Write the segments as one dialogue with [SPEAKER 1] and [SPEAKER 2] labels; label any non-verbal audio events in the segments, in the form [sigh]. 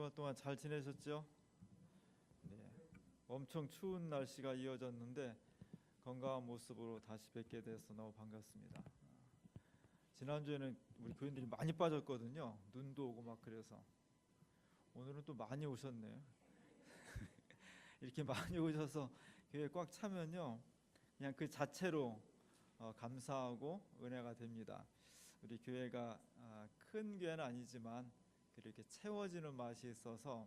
[SPEAKER 1] 주말 동안 잘 지내셨죠? 네. 엄청 추운 날씨가 이어졌는데 건강한 모습으로 다시 뵙게 돼서 너무 반갑습니다. 지난주에는 우리 교인들이 많이 빠졌거든요. 눈도 오고 막 그래서 오늘은 또 많이 오셨네요. [laughs] 이렇게 많이 오셔서 교회 꽉 차면요. 그냥 그 자체로 어, 감사하고 은혜가 됩니다. 우리 교회가 아, 큰 교회는 아니지만 그렇게 채워지는 맛이 있어서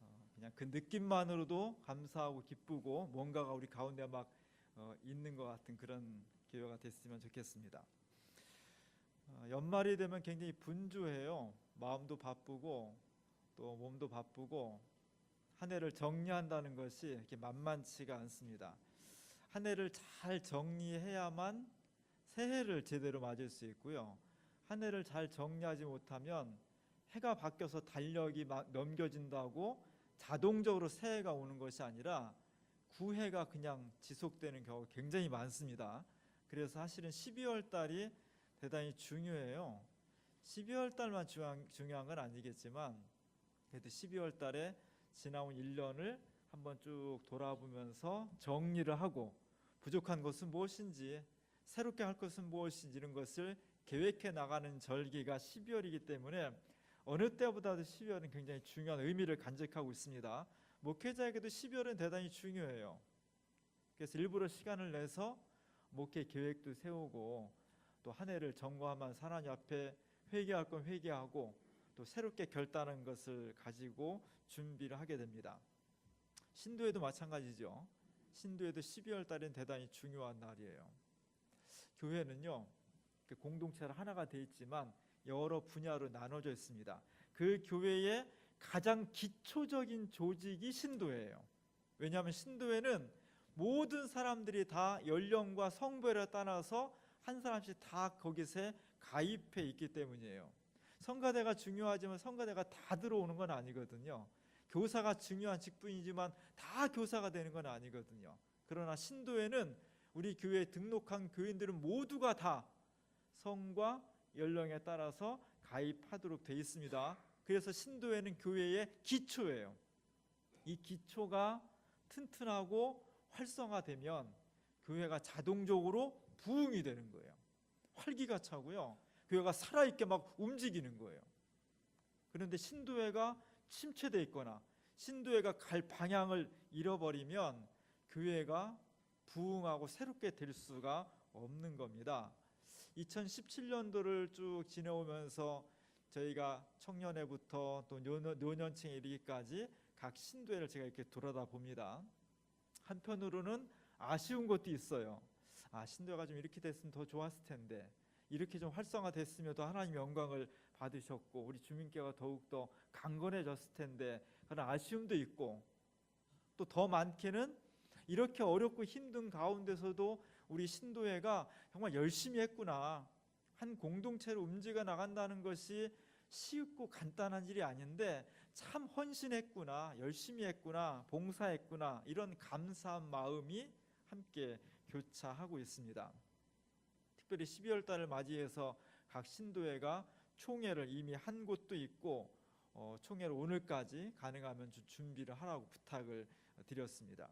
[SPEAKER 1] 어, 그냥 그 느낌만으로도 감사하고 기쁘고 뭔가가 우리 가운데 막 어, 있는 것 같은 그런 교회가 됐으면 좋겠습니다. 어, 연말이 되면 굉장히 분주해요. 마음도 바쁘고 또 몸도 바쁘고 한 해를 정리한다는 것이 이렇게 만만치가 않습니다. 한 해를 잘 정리해야만 새해를 제대로 맞을 수 있고요. 한 해를 잘 정리하지 못하면 해가 바뀌어서 달력이 막 넘겨진다고 자동적으로 새해가 오는 것이 아니라 구해가 그냥 지속되는 경우가 굉장히 많습니다. 그래서 사실은 12월 달이 대단히 중요해요. 12월 달만 중요한, 중요한 건 아니겠지만 그래도 12월 달에 지나온 1년을 한번 쭉 돌아보면서 정리를 하고 부족한 것은 무엇인지 새롭게 할 것은 무엇인지 이런 것을 계획해 나가는 절기가 12월이기 때문에 어느 때보다도 12월은 굉장히 중요한 의미를 간직하고 있습니다. 목회자에게도 12월은 대단히 중요해요. 그래서 일부러 시간을 내서 목회 계획도 세우고 또 한 해를 점검하면 하나님 앞에 회개할 건 회개하고 또 새롭게 결단한 것을 가지고 준비를 하게 됩니다. 신도에도 마찬가지죠. 신도에도 12월 달은 대단히 중요한 날이에요. 교회는요 그 공동체로 하나가 돼 있지만 여러 분야로 나눠져 있습니다. 그 교회의 가장 기초적인 조직이 신도예요. 왜냐하면 신도에는 모든 사람들이 다 연령과 성별에 따라서 한 사람씩 다 거기서 가입해 있기 때문이에요. 성가대가 중요하지만 성가대가 다 들어오는 건 아니거든요. 교사가 중요한 직분이지만 다 교사가 되는 건 아니거든요. 그러나 신도에는 우리 교회에 등록한 교인들은 모두가 다 성과 연령에 따라서 가입하도록 되어 있습니다. 그래서 신도에는 교회의 기초예요. 이 기초가 튼튼하고 활성화되면 교회가 자동적으로 부흥이 되는 거예요. 활기가 차고요. 교회가 살아있게 막 움직이는 거예요. 그런데 신도회가 침체돼 있거나 신도회가 갈 방향을 잃어버리면 교회가 부흥하고 새롭게 될 수가 없는 겁니다. 2017년도를 쭉 지내오면서 저희가 청년회부터 또 노년, 층에 이르기까지 각 신도회를 제가 이렇게 돌아다 봅니다. 한편으로는 아쉬운 것도 있어요. 아 신도회가 좀 이렇게 됐으면 더 좋았을 텐데 이렇게 좀 활성화됐으면 더 하나님 영광을 받으셨고 우리 주민께가 더욱 더 강건해졌을 텐데 그런 아쉬움도 있고 또 더 많게는 이렇게 어렵고 힘든 가운데서도 우리 신도회가 정말 열심히 했구나 한 공동체로 움직여 나간다는 것이 쉽고 간단한 일이 아닌데 참 헌신했구나 열심히 했구나 봉사했구나 이런 감사한 마음이 함께 교차하고 있습니다. 특별히 12월 달을 맞이해서 각 신도회가 총회를 이미 한 곳도 있고 어, 총회를 오늘까지 가능하면 준비를 하라고 부탁을 드렸습니다.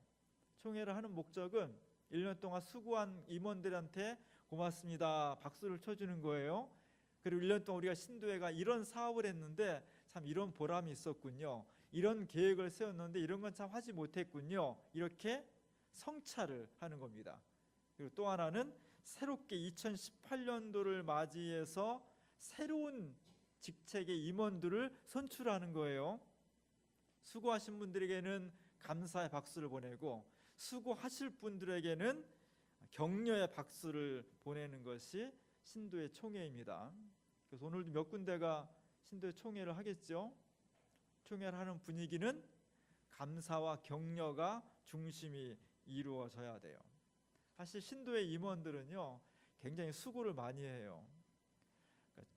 [SPEAKER 1] 총회를 하는 목적은 1년 동안 수고한 임원들한테 고맙습니다. 박수를 쳐주는 거예요. 그리고 1년 동안 우리가 신도회가 이런 사업을 했는데 참 이런 보람이 있었군요. 이런 계획을 세웠는데 이런 건 참 하지 못했군요. 이렇게 성찰을 하는 겁니다. 그리고 또 하나는 새롭게 2018년도를 맞이해서 새로운 직책의 임원들을 선출하는 거예요. 수고하신 분들에게는 감사의 박수를 보내고 수고하실 분들에게는 격려의 박수를 보내는 것이 신도의 총회입니다. 그래서 오늘도 몇 군데가 신도의 총회를 하겠죠. 총회를 하는 분위기는 감사와 격려가 중심이 이루어져야 돼요. 사실 신도의 임원들은요 굉장히 수고를 많이 해요. 그러니까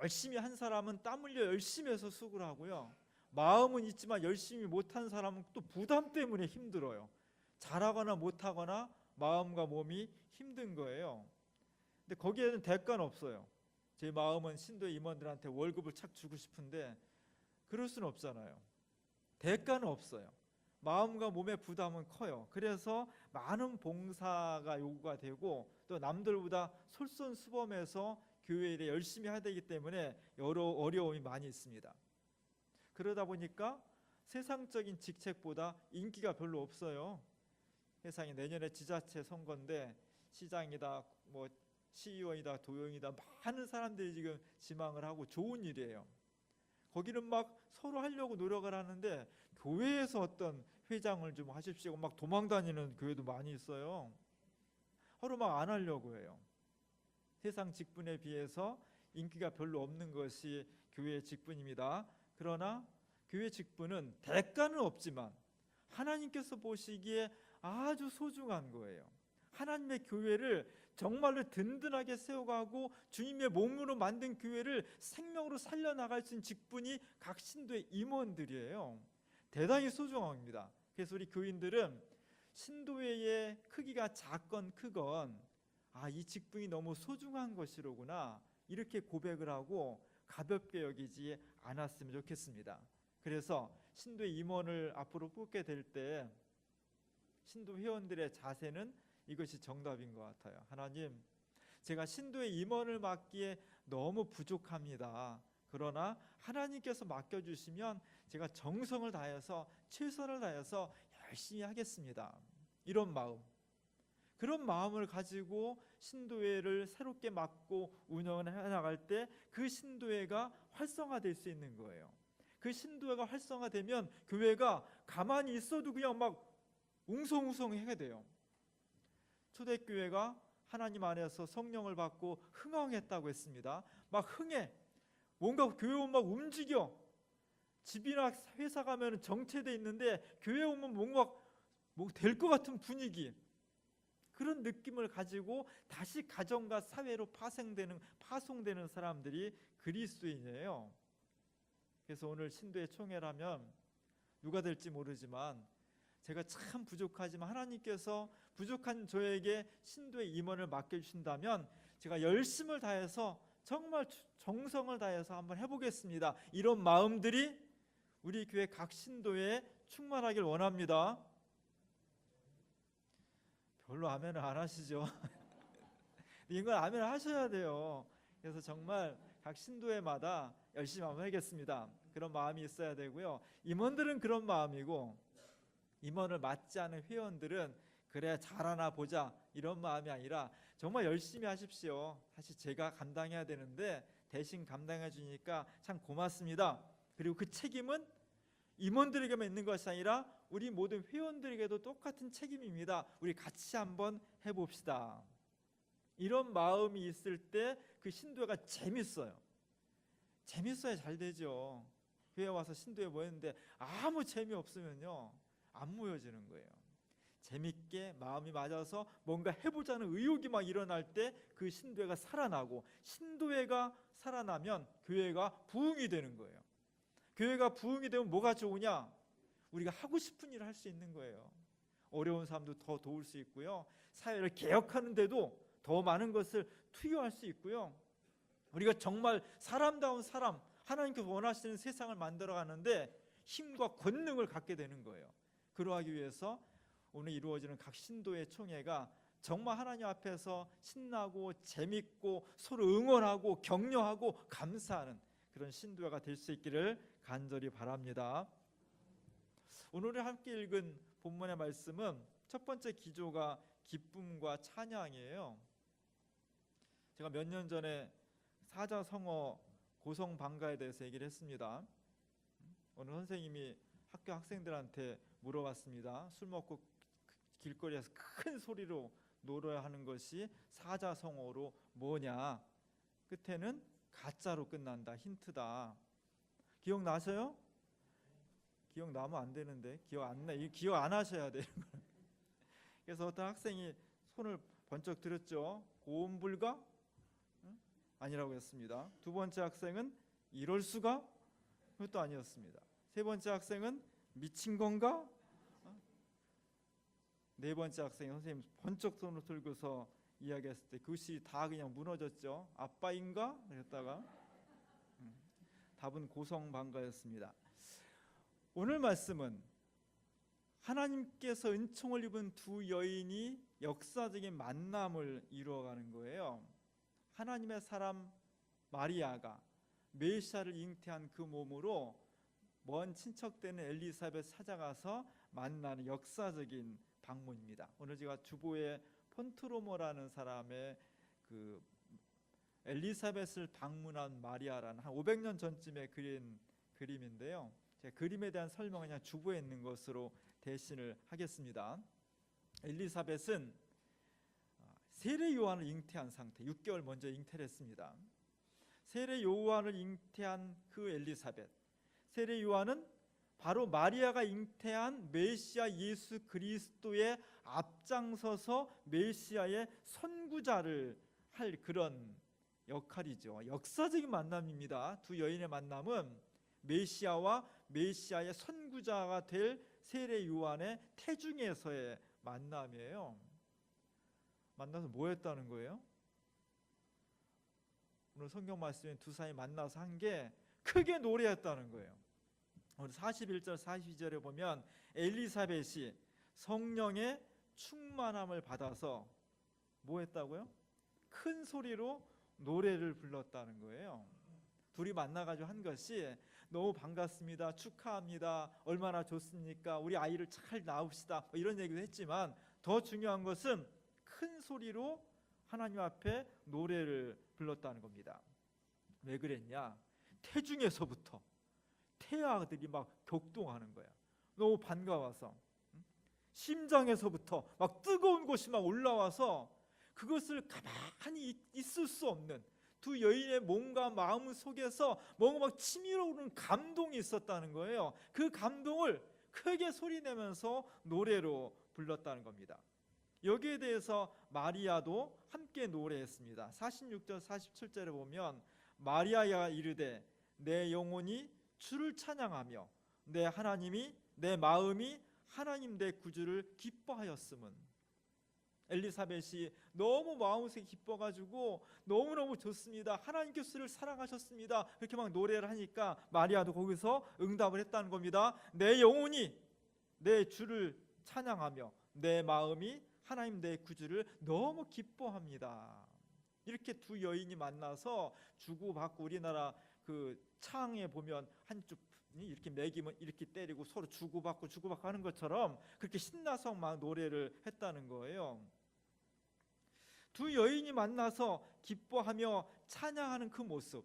[SPEAKER 1] 열심히 한 사람은 땀 흘려 열심히 해서 수고를 하고요. 마음은 있지만 열심히 못한 사람은 또 부담 때문에 힘들어요. 잘하거나 못하거나 마음과 몸이 힘든 거예요. 근데 거기에는 대가는 없어요. 제 마음은 신도 임원들한테 월급을 착 주고 싶은데 그럴 수는 없잖아요. 대가는 없어요. 마음과 몸의 부담은 커요. 그래서 많은 봉사가 요구가 되고 또 남들보다 솔선수범해서 교회 일에 열심히 해야 되기 때문에 여러 어려움이 많이 있습니다. 그러다 보니까 세상적인 직책보다 인기가 별로 없어요. 세상에 내년에 지자체 선거인데 시장이다, 뭐 시의원이다, 도용이다 많은 사람들이 지금 지망을 하고 좋은 일이에요. 거기는 막 서로 하려고 노력을 하는데 교회에서 어떤 회장을 좀 하십시오. 막 도망 다니는 교회도 많이 있어요. 하루 막안 하려고 해요. 세상 직분에 비해서 인기가 별로 없는 것이 교회의 직분입니다. 그러나 교회 직분은 대가는 없지만 하나님께서 보시기에 아주 소중한 거예요. 하나님의 교회를 정말로 든든하게 세워가고 주님의 몸으로 만든 교회를 생명으로 살려나갈 수 있는 직분이 각 신도의 임원들이에요. 대단히 소중합니다. 그래서 우리 교인들은 신도회의 크기가 작건 크건 아, 이 직분이 너무 소중한 것이로구나 이렇게 고백을 하고 가볍게 여기지 않았으면 좋겠습니다. 그래서 신도의 임원을 앞으로 뽑게 될때 신도 회원들의 자세는 이것이 정답인 것 같아요. 하나님, 제가 신도의 임원을 맡기에 너무 부족합니다. 그러나 하나님께서 맡겨주시면 제가 정성을 다해서 최선을 다해서 열심히 하겠습니다. 이런 마음. 그런 마음을 가지고 신도회를 새롭게 맡고 운영을 해나갈 때 그 신도회가 활성화될 수 있는 거예요. 그 신도회가 활성화되면 교회가 가만히 있어도 그냥 막 웅성웅성하게 돼요. 초대교회가 하나님 안에서 성령을 받고 흥황했다고 했습니다. 막 흥해. 뭔가 교회 오면 막 움직여. 집이나 회사 가면 정체돼 있는데 교회 오면 뭔가 뭐 될 것 같은 분위기. 그런 느낌을 가지고 다시 가정과 사회로 파생되는 파송되는 사람들이 그리스도인이에요. 그래서 오늘 신도의 총회라면 누가 될지 모르지만 제가 참 부족하지만 하나님께서 부족한 저에게 신도의 임원을 맡겨 주신다면 제가 열심을 다해서 정말 정성을 다해서 한번 해보겠습니다. 이런 마음들이 우리 교회 각 신도에 충만하길 원합니다. 별로 아멘을 안 하시죠? [laughs] 이건 아멘을 하셔야 돼요. 그래서 정말 각 신도회마다 열심히 한번 하겠습니다. 그런 마음이 있어야 되고요. 임원들은 그런 마음이고 임원을 맡지 않은 회원들은 그래 잘하나 보자 이런 마음이 아니라 정말 열심히 하십시오. 사실 제가 감당해야 되는데 대신 감당해 주니까 참 고맙습니다. 그리고 그 책임은 임원들에게만 있는 것이 아니라 우리 모든 회원들에게도 똑같은 책임입니다. 우리 같이 한번 해봅시다. 이런 마음이 있을 때 그 신도회가 재밌어요. 재밌어야 잘 되죠. 회에 와서 신도에 모였는데 아무 재미 없으면요 안 모여지는 거예요. 재밌게 마음이 맞아서 뭔가 해보자는 의욕이 막 일어날 때 그 신도회가 살아나고 신도회가 살아나면 교회가 부흥이 되는 거예요. 교회가 부흥이 되면 뭐가 좋으냐? 우리가 하고 싶은 일을 할 수 있는 거예요. 어려운 사람도 더 도울 수 있고요. 사회를 개혁하는데도 더 많은 것을 투여할 수 있고요. 우리가 정말 사람다운 사람, 하나님께서 원하시는 세상을 만들어 가는데 힘과 권능을 갖게 되는 거예요. 그러하기 위해서 오늘 이루어지는 각 신도의 총회가 정말 하나님 앞에서 신나고 재밌고 서로 응원하고 격려하고 감사하는 그런 신도회가 될 수 있기를 간절히 바랍니다. 오늘 함께 읽은 본문의 말씀은 첫 번째 기조가 기쁨과 찬양이에요. 제가 몇 년 전에 사자성어 고성 방가에 대해서 얘기를 했습니다. 오늘 선생님이 학교 학생들한테 물어봤습니다. 술 먹고 길거리에서 큰 소리로 놀아야 하는 것이 사자성어로 뭐냐? 끝에는 가짜로 끝난다. 힌트다. 기억나세요? 기억 나면 안 되는데 기억 안 나. 이 기억 안 하셔야 돼요. [laughs] 그래서 어떤 학생이 손을 번쩍 들었죠. 고음 불가 응? 아니라고 했습니다. 두 번째 학생은 이럴 수가 그것도 아니었습니다. 세 번째 학생은 미친 건가? 어? 네 번째 학생이 선생님 번쩍 손을 들고서 이야기했을 때 그것이 다 그냥 무너졌죠. 아빠인가? 그랬다가 음. 답은 고성방가였습니다. 오늘 말씀은 하나님께서 은총을 입은 두 여인이 역사적인 만남을 이루어가는 거예요. 하나님의 사람 마리아가 메시아를 잉태한 그 몸으로 먼 친척 되는 엘리사벳 찾아가서 만나는 역사적인 방문입니다. 오늘 제가 주보에 폰트로모라는 사람의 그 엘리사벳을 방문한 마리아라는 한 500년 전쯤에 그린 그림인데요. 제가 그림에 대한 설명은 그냥 주보에 있는 것으로 대신을 하겠습니다. 엘리사벳은 어, 세례 요한을 잉태한 상태, 6개월 먼저 잉태를 했습니다. 세례 요한을 잉태한 그 엘리사벳, 세례 요한은 바로 마리아가 잉태한 메시아 예수 그리스도의 앞장서서 메시아의 선구자를 할 그런 역할이죠. 역사적인 만남입니다. 두 여인의 만남은 메시아와 메시아의 선구자가 될 세례 요한의 태중에서의 만남이에요. 만나서 뭐 했다는 거예요? 오늘 성경 말씀에 두 사람이 만나서 한 게 크게 노래했다는 거예요. 오늘 41절 42절에 보면 엘리사벳이 성령의 충만함을 받아서 뭐 했다고요? 큰 소리로 노래를 불렀다는 거예요. 둘이 만나가지고 한 것이 너무 반갑습니다. 축하합니다. 얼마나 좋습니까? 우리 아이를 잘 낳읍시다. 뭐 이런 얘기도 했지만 더 중요한 것은 큰 소리로 하나님 앞에 노래를 불렀다는 겁니다. 왜 그랬냐? 태중에서부터 태아들이 막 격동하는 거야. 너무 반가워서 응? 심장에서부터 막 뜨거운 곳이 막 올라와서 그것을 가만히 있- 있을 수 없는 두 여인의 몸과 마음 속에서 뭔가 막 치밀어오르는 감동이 있었다는 거예요. 그 감동을 크게 소리내면서 노래로 불렀다는 겁니다. 여기에 대해서 마리아도 함께 노래했습니다. 46절 47절에 보면 마리아가 이르되 내 영혼이 주를 찬양하며 내 하나님이 내 마음이 하나님 내 구주를 기뻐하였음은 엘리사벳이 너무 마음속에 기뻐가지고 너무너무 좋습니다. 하나님께서를 사랑하셨습니다. 그렇게 막 노래를 하니까 마리아도 거기서 응답을 했다는 겁니다. 내 영혼이 내 주를 찬양하며 내 마음이 하나님 내 구주를 너무 기뻐합니다. 이렇게 두 여인이 만나서 주고받고 우리나라 그 창에 보면 한쪽 이렇게 매기면 이렇게 때리고 서로 주고받고 주고받고 하는 것처럼 그렇게 신나서 막 노래를 했다는 거예요. 두 여인이 만나서 기뻐하며 찬양하는 그 모습.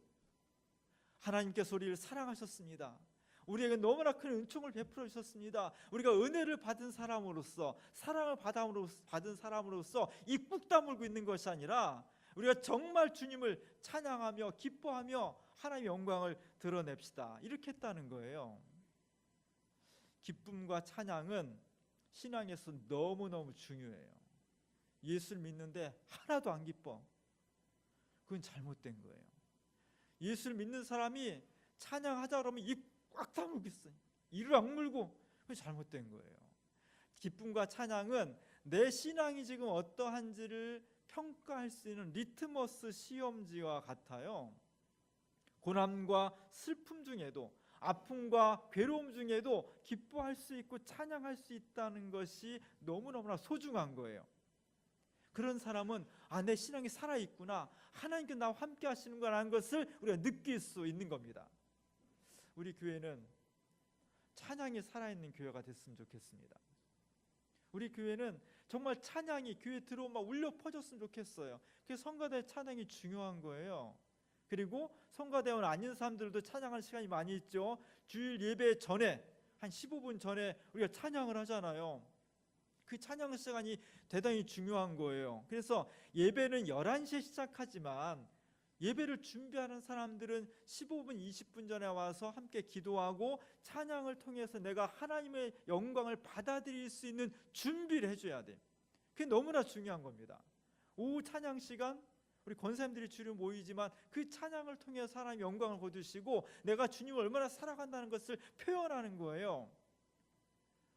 [SPEAKER 1] 하나님께서 우리를 사랑하셨습니다. 우리에게 너무나 큰 은총을 베풀어 주셨습니다. 우리가 은혜를 받은 사람으로서 사랑을 받은 사람으로서 입국 다물고 있는 것이 아니라 우리가 정말 주님을 찬양하며 기뻐하며 하나님의 영광을 드러냅시다. 이렇게 했다는 거예요. 기쁨과 찬양은 신앙에서 너무너무 중요해요. 예수를 믿는데 하나도 안 기뻐. 그건 잘못된 거예요. 예수를 믿는 사람이 찬양하자 그러면 입 꽉 다물고 있어요. 이를 악물고 그게 잘못된 거예요. 기쁨과 찬양은 내 신앙이 지금 어떠한지를 평가할 수 있는 리트머스 시험지와 같아요. 고난과 슬픔 중에도 아픔과 괴로움 중에도 기뻐할 수 있고 찬양할 수 있다는 것이 너무너무나 소중한 거예요. 그런 사람은 아 내 신앙이 살아 있구나. 하나님께 나와 함께 하시는 거라는 것을 우리가 느낄 수 있는 겁니다. 우리 교회는 찬양이 살아있는 교회가 됐으면 좋겠습니다. 우리 교회는 정말 찬양이 교회 들어오면 막 울려 퍼졌으면 좋겠어요. 그 성가대 찬양이 중요한 거예요. 그리고 성가대원 아닌 사람들도 찬양할 시간이 많이 있죠. 주일 예배 전에 한 15분 전에 우리가 찬양을 하잖아요. 그 찬양 시간이 대단히 중요한 거예요. 그래서 예배는 11시에 시작하지만 예배를 준비하는 사람들은 15분, 20분 전에 와서 함께 기도하고 찬양을 통해서 내가 하나님의 영광을 받아들일 수 있는 준비를 해줘야 돼. 그게 너무나 중요한 겁니다. 오후 찬양 시간 우리 권사님들이 주로 모이지만 그 찬양을 통해서 하나님의 영광을 거두시고 내가 주님을 얼마나 사랑한다는 것을 표현하는 거예요.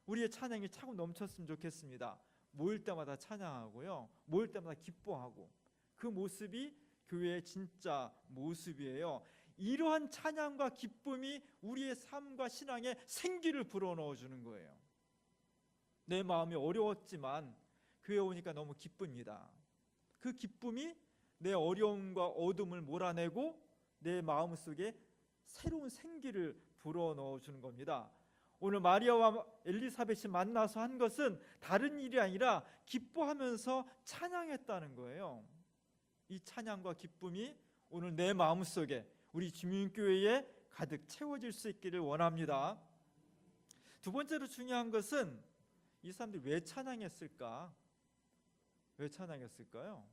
[SPEAKER 1] 우리의 찬양이 차고 넘쳤으면 좋겠습니다. 모일 때마다 찬양하고요. 모일 때마다 기뻐하고 그 모습이 교회의 진짜 모습이에요. 이러한 찬양과 기쁨이 우리의 삶과 신앙에 생기를 불어넣어 주는 거예요. 내 마음이 어려웠지만 교회 오니까 너무 기쁩니다. 그 기쁨이 내 어려움과 어둠을 몰아내고 내 마음 속에 새로운 생기를 불어넣어 주는 겁니다. 오늘 마리아와 엘리사벳이 만나서 한 것은 다른 일이 아니라 기뻐하면서 찬양했다는 거예요. 이 찬양과 기쁨이 오늘 내 마음 속에 우리 주민교회에 가득 채워질 수 있기를 원합니다. 두 번째로 중요한 것은 이 사람들이 왜 찬양했을까? 왜 찬양했을까요?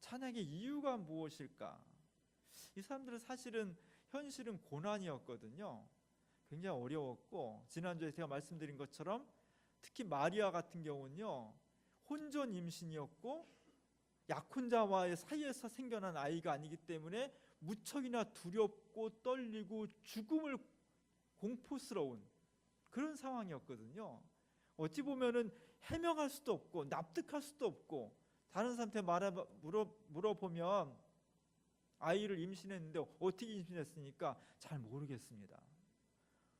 [SPEAKER 1] 찬양의 이유가 무엇일까? 이 사람들은 사실은 현실은 고난이었거든요. 굉장히 어려웠고 지난주에 제가 말씀드린 것처럼 특히 마리아 같은 경우는요 혼전 임신이었고 약혼자와의 사이에서 생겨난 아이가 아니기 때문에 무척이나 두렵고 떨리고 죽음을 공포스러운 그런 상황이었거든요. 어찌 보면은 해명할 수도 없고 납득할 수도 없고 다른 사람한테 말해 물어 물어보면 아이를 임신했는데 어떻게 임신했습니까? 잘 모르겠습니다.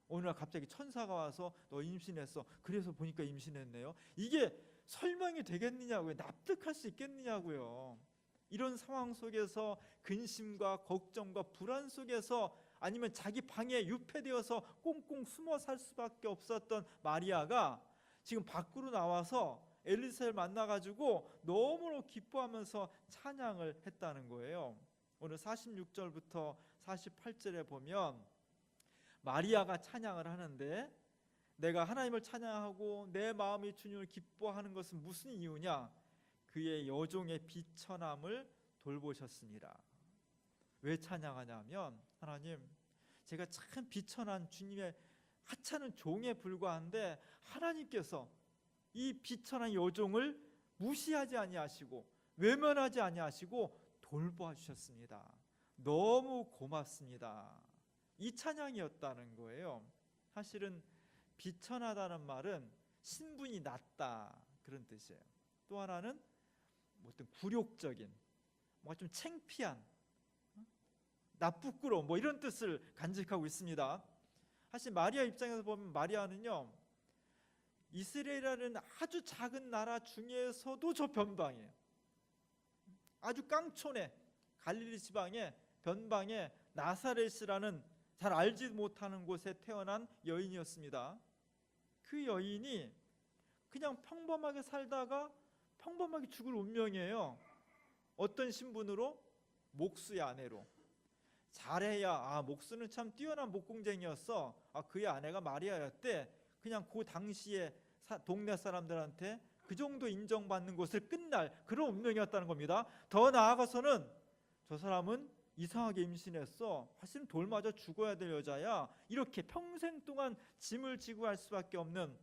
[SPEAKER 1] 날 갑자기 천사가 와서 너 임신했어. 그래서 보니까 임신했네요. 이게 설명이 되겠느냐고요. 납득할 수 있겠느냐고요. 이런 상황 속에서 근심과 걱정과 불안 속에서 아니면 자기 방에 유폐되어서 꽁꽁 숨어 살 수밖에 없었던 마리아가 지금 밖으로 나와서 엘리사를 만나가지고 너무나 기뻐하면서 찬양을 했다는 거예요. 오늘 46절부터 48절에 보면 마리아가 찬양을 하는데 내가 하나님을 찬양하고 내 마음이 주님을 기뻐하는 것은 무슨 이유냐? 그의 여종의 비천함을 돌보셨습니다. 왜 찬양하냐면 하나님 제가 참 비천한 주님의 하찮은 종에 불과한데 하나님께서 이 비천한 여종을 무시하지 아니하시고 외면하지 아니하시고 돌보아 주셨습니다. 너무 고맙습니다. 이 찬양이었다는 거예요. 사실은 비천하다는 말은 신분이 낮다 그런 뜻이에요. 또 하나는 뭐 어떤 굴욕적인, 뭔가 좀 창피한, 어? 나쁘꾸러 뭐 이런 뜻을 간직하고 있습니다. 사실 마리아 입장에서 보면 마리아는요 이스라엘이라는 아주 작은 나라 중에서도 저 변방이에요. 아주 깡촌에 갈릴리 지방의 변방에 나사렛이라는 잘 알지 못하는 곳에 태어난 여인이었습니다. 그 여인이 그냥 평범하게 살다가 평범하게 죽을 운명이에요. 어떤 신분으로? 목수의 아내로. 잘해야 아 목수는 참 뛰어난 목공쟁이였어. 아 그의 아내가 마리아였대. 그냥 그 당시에 사, 동네 사람들한테 그 정도 인정받는 것을 끝날 그런 운명이었다는 겁니다. 더 나아가서는 저 사람은 이상하게 임신했어. 사실은 돌 맞아 죽어야 될 여자야. 이렇게 평생 동안 짐을 지고 할 수밖에 없는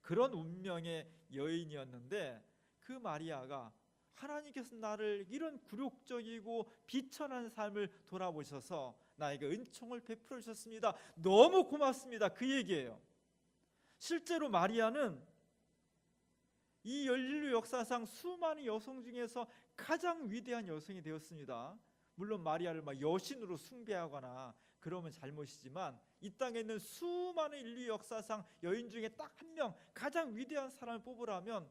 [SPEAKER 1] 그런 운명의 여인이었는데 그 마리아가 하나님께서 나를 이런 굴욕적이고 비천한 삶을 돌아보셔서 나에게 은총을 베풀어 주셨습니다. 너무 고맙습니다. 그 얘기예요. 실제로 마리아는 이 인류 역사상 수많은 여성 중에서 가장 위대한 여성이 되었습니다. 물론 마리아를 막 여신으로 숭배하거나 그러면 잘못이지만 이 땅에 있는 수많은 인류 역사상 여인 중에 딱 한 명 가장 위대한 사람을 뽑으라면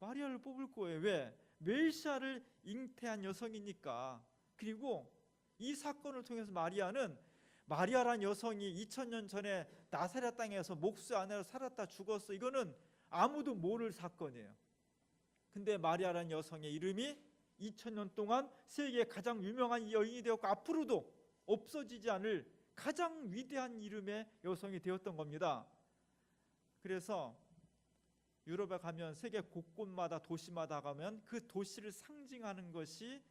[SPEAKER 1] 마리아를 뽑을 거예요. 왜? 메시아를 잉태한 여성이니까. 그리고 이 사건을 통해서 마리아는 마리아란 여성이 2000년 전에 나사렛 땅에서 목수 아내로 살았다 죽었어. 이거는 아무도 모를 사건이에요. 근데 마리아란 여성의 이름이 2000년 동안 세계에 가장 유명한 여인이 되었고 앞으로도 없어지지 않을 가장 위대한 이름의 여성이 되었던 겁니다. 그래서 유럽에 가면 세계 곳곳마다 도시마다 가면 그 도시를 상징하는 것이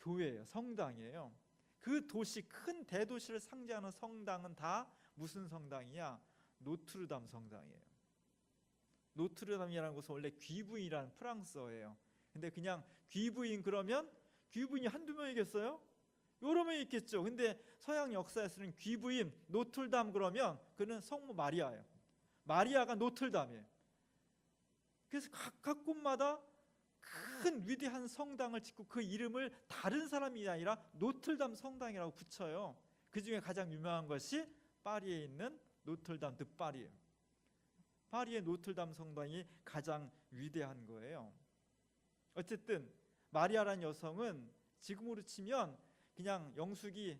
[SPEAKER 1] 교회예요. 성당이에요. 그 도시 큰 대도시를 상징하는 성당은 다 무슨 성당이야? 노트르담 성당이에요. 노트르담이라는 것은 원래 귀부인이라는 프랑스어예요. 근데 그냥 귀부인 그러면 귀부인이 한두 명이겠어요? 여러 명 있겠죠. 근데 서양 역사에서는 귀부인 노틀담 그러면 그는 성모 마리아예요. 마리아가 노틀담이에요. 그래서 각 각 곳마다 큰 위대한 성당을 짓고 그 이름을 다른 사람이 아니라 노틀담 성당이라고 붙여요. 그 중에 가장 유명한 것이 파리에 있는 노틀담 드 파리예요. 파리의 노틀담 성당이 가장 위대한 거예요. 어쨌든 마리아란 여성은 지금으로 치면 그냥 영숙이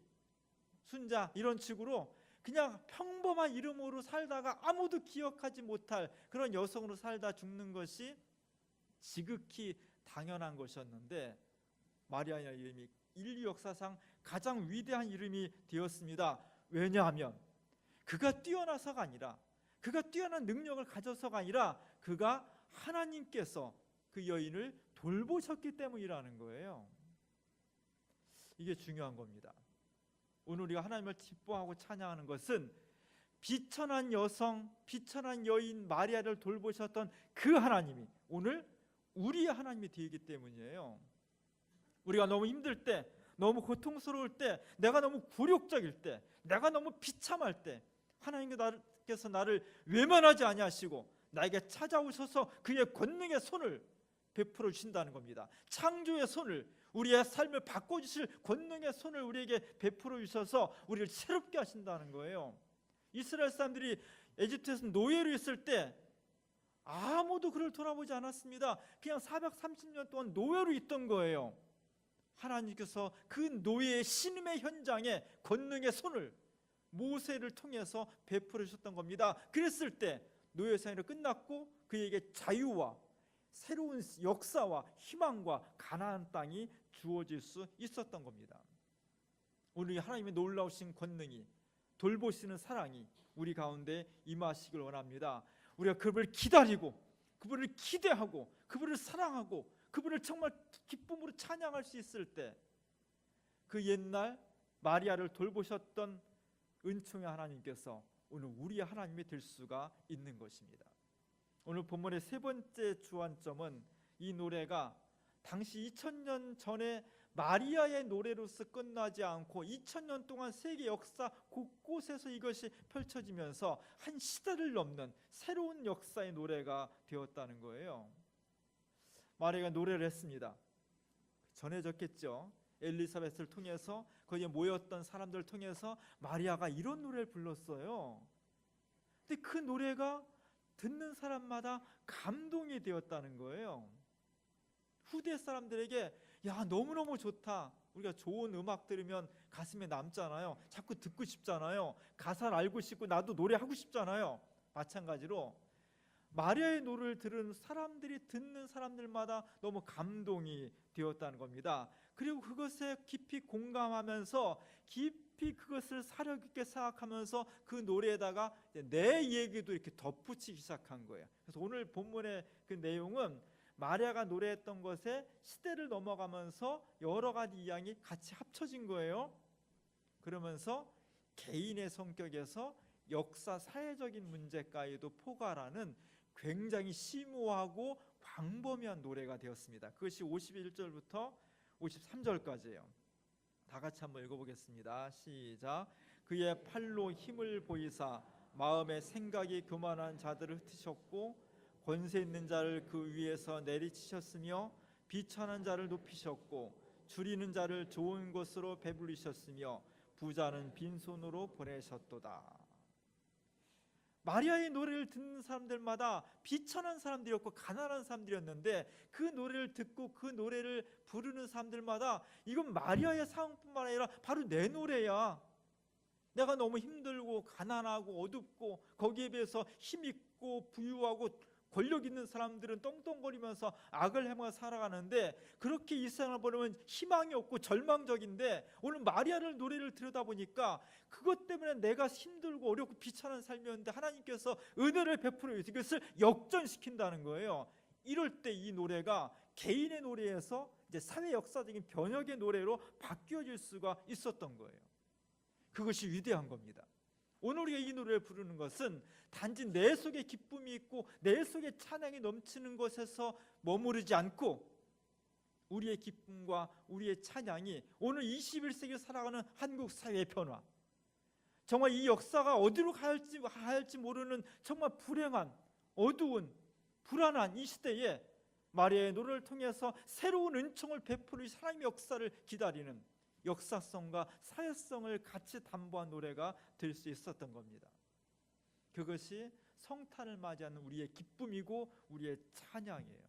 [SPEAKER 1] 순자 이런 식으로 그냥 평범한 이름으로 살다가 아무도 기억하지 못할 그런 여성으로 살다 죽는 것이 지극히 당연한 것이었는데 마리아의 이름이 인류 역사상 가장 위대한 이름이 되었습니다. 왜냐하면 그가 뛰어나서가 아니라 그가 뛰어난 능력을 가져서가 아니라 그가 하나님께서 그 여인을 돌보셨기 때문이라는 거예요. 이게 중요한 겁니다. 오늘 우리가 하나님을 기뻐하고 찬양하는 것은 비천한 여성, 비천한 여인 마리아를 돌보셨던 그 하나님이 오늘 우리의 하나님이 되기 때문이에요. 우리가 너무 힘들 때, 너무 고통스러울 때, 내가 너무 굴욕적일 때, 내가 너무 비참할 때 하나님께서 나를 외면하지 아니하시고 나에게 찾아오셔서 그의 권능의 손을 베풀어 주신다는 겁니다. 창조의 손을 우리의 삶을 바꿔 주실 권능의 손을 우리에게 베풀어 주셔서 우리를 새롭게 하신다는 거예요. 이스라엘 사람들이 에집트에서 노예로 있을 때 아무도 그를 돌아보지 않았습니다. 그냥 430년 동안 노예로 있던 거예요. 하나님께서 그 노예의 신음의 현장에 권능의 손을 모세를 통해서 베풀어 주셨던 겁니다. 그랬을 때 노예 생활이 끝났고 그에게 자유와 새로운 역사와 희망과 가나안 땅이 주어질 수 있었던 겁니다. 오늘 하나님의 놀라우신 권능이 돌보시는 사랑이 우리 가운데 임하시길 원합니다. 우리가 그분을 기다리고 그분을 기대하고 그분을 사랑하고 그분을 정말 기쁨으로 찬양할 수 있을 때 그 옛날 마리아를 돌보셨던 은총의 하나님께서 오늘 우리의 하나님이 될 수가 있는 것입니다. 오늘 본문의 세 번째 주안점은 이 노래가 당시 2000년 전에 마리아의 노래로서 끝나지 않고 2000년 동안 세계 역사 곳곳에서 이것이 펼쳐지면서 한 시대를 넘는 새로운 역사의 노래가 되었다는 거예요. 마리아가 노래를 했습니다. 전해졌겠죠. 엘리사벳을 통해서 거기에 모였던 사람들을 통해서 마리아가 이런 노래를 불렀어요. 근데 그 노래가 듣는 사람마다 감동이 되었다는 거예요. 후대 사람들에게 야 너무너무 좋다. 우리가 좋은 음악 들으면 가슴에 남잖아요. 자꾸 듣고 싶잖아요. 가사를 알고 싶고 나도 노래하고 싶잖아요. 마찬가지로 마리아의 노래를 들은 사람들이 듣는 사람들마다 너무 감동이 되었다는 겁니다. 그리고 그것에 깊이 공감하면서 깊이 그것을 사려 깊게 생각하면서 그 노래에다가 내 얘기도 이렇게 덧붙이기 시작한 거예요. 그래서 오늘 본문의 그 내용은 마리아가 노래했던 것에 시대를 넘어가면서 여러 가지 이야기 같이 합쳐진 거예요. 그러면서 개인의 성격에서 역사 사회적인 문제까지도 포괄하는 굉장히 심오하고 광범위한 노래가 되었습니다. 그것이 51절부터 53절까지예요. 다 같이 한번 읽어보겠습니다. 시작. 그의 팔로 힘을 보이사 마음의 생각이 교만한 자들을 흩으셨고 권세 있는 자를 그 위에서 내리치셨으며 비천한 자를 높이셨고 줄이는 자를 좋은 것으로 배불리셨으며 부자는 빈손으로 보내셨도다. 마리아의 노래를 듣는 사람들마다 비천한 사람들이었고 가난한 사람들이었는데 그 노래를 듣고 그 노래를 부르는 사람들마다 이건 마리아의 상황뿐만 아니라 바로 내 노래야. 내가 너무 힘들고 가난하고 어둡고 거기에 비해서 힘 있고 부유하고 권력 있는 사람들은 똥똥거리면서 악을 행하며 살아가는데 그렇게 이 세상을 보려면 희망이 없고 절망적인데 오늘 마리아를 노래를 들여다보니까 그것 때문에 내가 힘들고 어렵고 비참한 삶이었는데 하나님께서 은혜를 베풀어 이것을 역전시킨다는 거예요. 이럴 때 이 노래가 개인의 노래에서 이제 사회 역사적인 변혁의 노래로 바뀌어질 수가 있었던 거예요. 그것이 위대한 겁니다. 오늘 우리가 이 노래를 부르는 것은 단지 내 속에 기쁨이 있고 내 속에 찬양이 넘치는 것에서 머무르지 않고 우리의 기쁨과 우리의 찬양이 오늘 21세기 살아가는 한국 사회의 변화. 정말 이 역사가 어디로 갈지, 갈지 모르는 정말 불행한 어두운 불안한 이 시대에 마리아의 노래를 통해서 새로운 은총을 베풀어 하나님의 역사를 기다리는 역사성과 사회성을 같이 담보한 노래가 될 수 있었던 겁니다. 그것이 성탄을 맞이하는 우리의 기쁨이고 우리의 찬양이에요.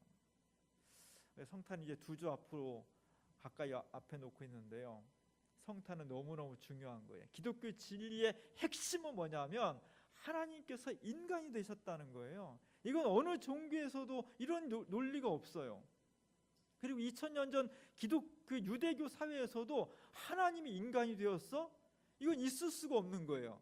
[SPEAKER 1] 성탄 이제 두 주 앞으로 가까이 아- 앞에 놓고 있는데요. 성탄은 너무너무 중요한 거예요. 기독교 진리의 핵심은 뭐냐면 하나님께서 인간이 되셨다는 거예요. 이건 어느 종교에서도 이런 노- 논리가 없어요. 그리고 2000년 전 기독 그 유대교 사회에서도 하나님이 인간이 되었어? 이건 있을 수가 없는 거예요.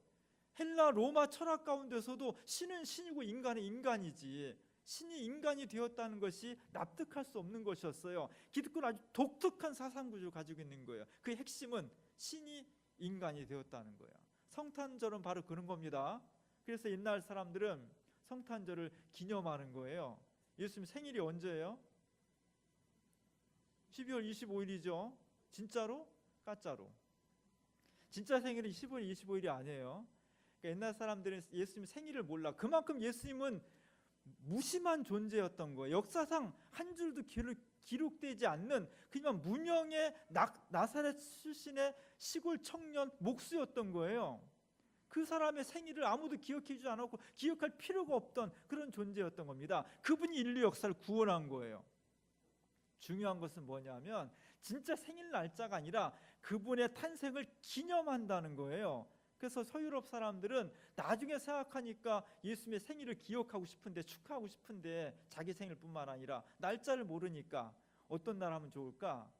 [SPEAKER 1] 헬라 로마 철학 가운데서도 신은 신이고 인간은 인간이지. 신이 인간이 되었다는 것이 납득할 수 없는 것이었어요. 기독교는 아주 독특한 사상 구조를 가지고 있는 거예요. 그 핵심은 신이 인간이 되었다는 거예요. 성탄절은 바로 그런 겁니다. 그래서 옛날 사람들은 성탄절을 기념하는 거예요. 예수님 생일이 언제예요? 12월 25일이죠. 진짜로? 가짜로? 진짜 생일은 15일 25일이 아니에요. 그러니까 옛날 사람들은 예수님 생일을 몰라. 그만큼 예수님은 무심한 존재였던 거예요. 역사상 한 줄도 기록, 기록되지 않는 그냥 무명의 나, 나사렛 출신의 시골 청년 목수였던 거예요. 그 사람의 생일을 아무도 기억해주지 않았고 기억할 필요가 없던 그런 존재였던 겁니다. 그분이 인류 역사를 구원한 거예요. 중요한 것은 뭐냐면 진짜 생일 날짜가 아니라 그분의 탄생을 기념한다는 거예요. 그래서 서유럽 사람들은 나중에 생각하니까 예수님의 생일을 기억하고 싶은데 축하하고 싶은데 자기 생일뿐만 아니라 날짜를 모르니까 어떤 날 하면 좋을까?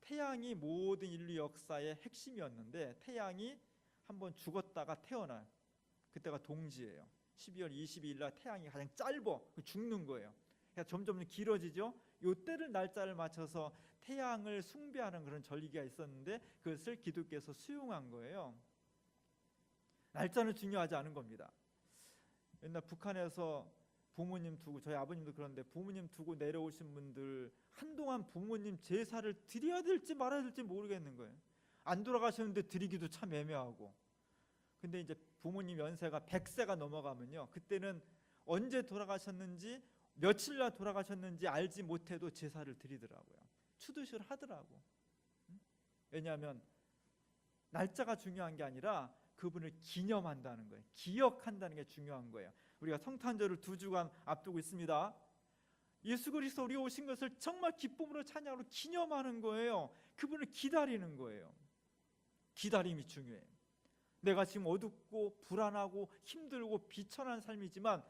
[SPEAKER 1] 태양이 모든 인류 역사의 핵심이었는데 태양이 한번 죽었다가 태어나요. 그때가 동지예요. 12월 22일 날 태양이 가장 짧어 죽는 거예요. 그러니까 점점 길어지죠. 요 때를 날짜를 맞춰서 태양을 숭배하는 그런 전리가 있었는데 그것을 기독교에서 수용한 거예요. 날짜는 중요하지 않은 겁니다. 옛날 북한에서 부모님 두고 저희 아버님도 그런데 부모님 두고 내려오신 분들 한동안 부모님 제사를 드려야 될지 말아야 될지 모르겠는 거예요. 안 돌아가셨는데 드리기도 참 애매하고. 근데 이제 부모님 연세가 100세가 넘어가면요. 그때는 언제 돌아가셨는지 며칠날 돌아가셨는지 알지 못해도 제사를 드리더라고요. 추도식을 하더라고. 응? 왜냐하면 날짜가 중요한 게 아니라 그분을 기념한다는 거예요. 기억한다는 게 중요한 거예요. 우리가 성탄절을 두 주간 앞두고 있습니다. 예수 그리스도 우리 오신 것을 정말 기쁨으로 찬양으로 기념하는 거예요. 그분을 기다리는 거예요. 기다림이 중요해요. 내가 지금 어둡고 불안하고 힘들고 비천한 삶이지만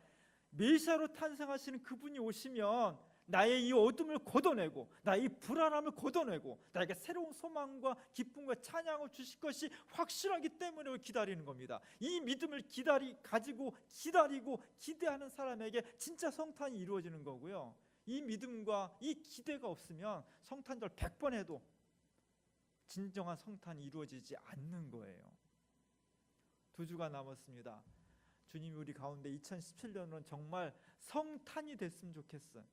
[SPEAKER 1] 메시아로 탄생하시는 그분이 오시면 나의 이 어둠을 걷어내고 나의 이 불안함을 걷어내고 나에게 새로운 소망과 기쁨과 찬양을 주실 것이 확실하기 때문에 기다리는 겁니다. 이 믿음을 기다리 가지고 기다리고 기대하는 사람에게 진짜 성탄이 이루어지는 거고요. 이 믿음과 이 기대가 없으면 성탄절 100번 해도 진정한 성탄이 이루어지지 않는 거예요. 두 주가 남았습니다. 주님이 우리 가운데 2017년은 정말 성탄이 됐으면 좋겠어요.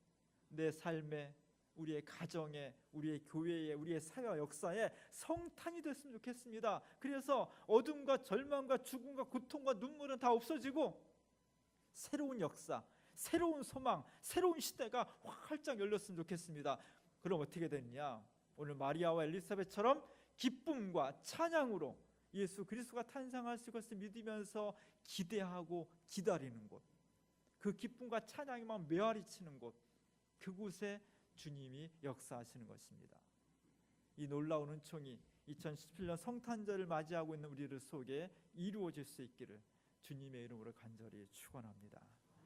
[SPEAKER 1] 내 삶에 우리의 가정에 우리의 교회에 우리의 사회와 역사에 성탄이 됐으면 좋겠습니다. 그래서 어둠과 절망과 죽음과 고통과 눈물은 다 없어지고 새로운 역사, 새로운 소망, 새로운 시대가 활짝 열렸으면 좋겠습니다. 그럼 어떻게 됐냐? 오늘 마리아와 엘리사벳처럼 기쁨과 찬양으로 예수 그리스도가 탄생하실 것을 믿으면서 기대하고 기다리는 곳. 그 기쁨과 찬양이 막 메아리 치는 곳. 그곳에 주님이 역사하시는 것입니다. 이 놀라운 은총이 2017년 성탄절을 맞이하고 있는 우리들 속에 이루어질 수 있기를 주님의 이름으로 간절히 축원합니다.